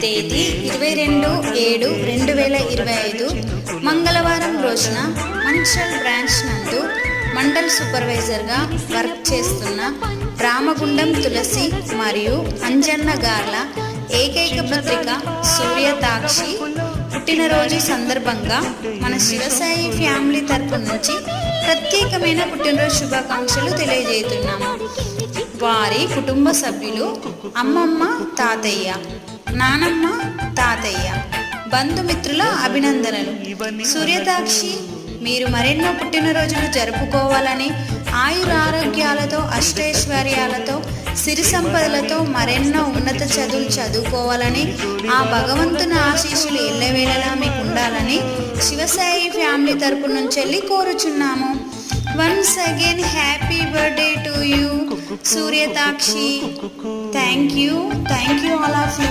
తేదీ ఇరవై రెండు ఏడు రెండు వేల ఇరవై ఐదు. మంగళవారం రోజున మంచల్ బ్రాంచ్ నందు మండల్ సూపర్వైజర్గా వర్క్ చేస్తున్న రామగుండం తులసి మరియు అంజన్న గార్ల ఏకైక పత్రిక సూర్యతాక్షి పుట్టినరోజు సందర్భంగా మన శివసాయి ఫ్యామిలీ తరపు నుంచి ప్రత్యేకమైన పుట్టినరోజు శుభాకాంక్షలు తెలియజేస్తున్నాము. వారి కుటుంబ సభ్యులు అమ్మమ్మ తాతయ్య నానమ్మ తాతయ్య బంధుమిత్రుల అభినందనలు. సూర్యదాక్షి మీరు మరెన్నో పుట్టినరోజులు జరుపుకోవాలని ఆయుర ఆరోగ్యాలతో అష్టైశ్వర్యాలతో సిరి సంపదలతో మరెన్నో ఉన్నత చదువులు చదువుకోవాలని ఆ భగవంతుని ఆశీస్సులు ఎల్లవేళలా మీకు ఉండాలని శివసాయి ఫ్యామిలీ తరపు నుంచి వెళ్ళి కోరుచున్నాము once again happy birthday to you సూర్యతాక్షి. Thank you thank you all of you